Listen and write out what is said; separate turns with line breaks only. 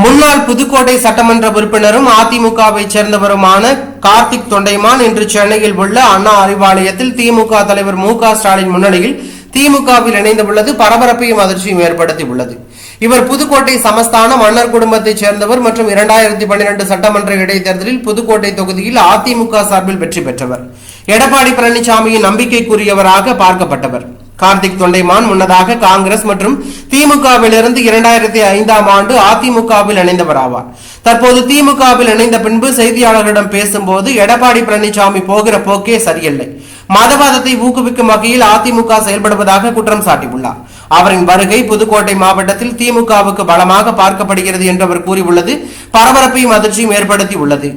முன்னாள் புதுக்கோட்டை சட்டமன்ற உறுப்பினரும் அதிமுகவை சேர்ந்தவருமான கார்த்திக் தொண்டைமான் இன்று சென்னையில் உள்ள அண்ணா அறிவாலயத்தில் திமுக தலைவர் மு ஸ்டாலின் முன்னிலையில் திமுகவில் இணைந்துள்ளது பரபரப்பையும் அதிர்ச்சியும் ஏற்படுத்தி உள்ளது. இவர் புதுக்கோட்டை சமஸ்தான மன்னர் குடும்பத்தைச் சேர்ந்தவர் மற்றும் இரண்டாயிரத்தி பன்னிரண்டு சட்டமன்ற இடைத்தேர்தலில் புதுக்கோட்டை தொகுதியில் அதிமுக சார்பில் வெற்றி பெற்றவர். எடப்பாடி பழனிசாமியின் நம்பிக்கைக்குரியவராக பார்க்கப்பட்டவர். கார்த்திக் தொண்டைமான் முன்னதாக காங்கிரஸ் மற்றும் திமுகவிலிருந்து இரண்டாயிரத்தி ஐந்தாம் ஆண்டு அதிமுகவில் இணைந்தவர் ஆவார். தற்போது திமுகவில் இணைந்த பின்பு செய்தியாளர்களிடம் பேசும்போது எடப்பாடி பழனிசாமி போகிற போக்கே சரியில்லை. மதவாதத்தை ஊக்குவிக்கும் வகையில் அதிமுக செயல்படுவதாக குற்றம் சாட்டியுள்ளார். அவரின் வருகை புதுக்கோட்டை மாவட்டத்தில் திமுகவுக்கு பலமாக பார்க்கப்படுகிறது என்று அவர் கூறியுள்ளது. பரபரப்பையும் அதிர்ச்சியும் ஏற்படுத்தி உள்ளது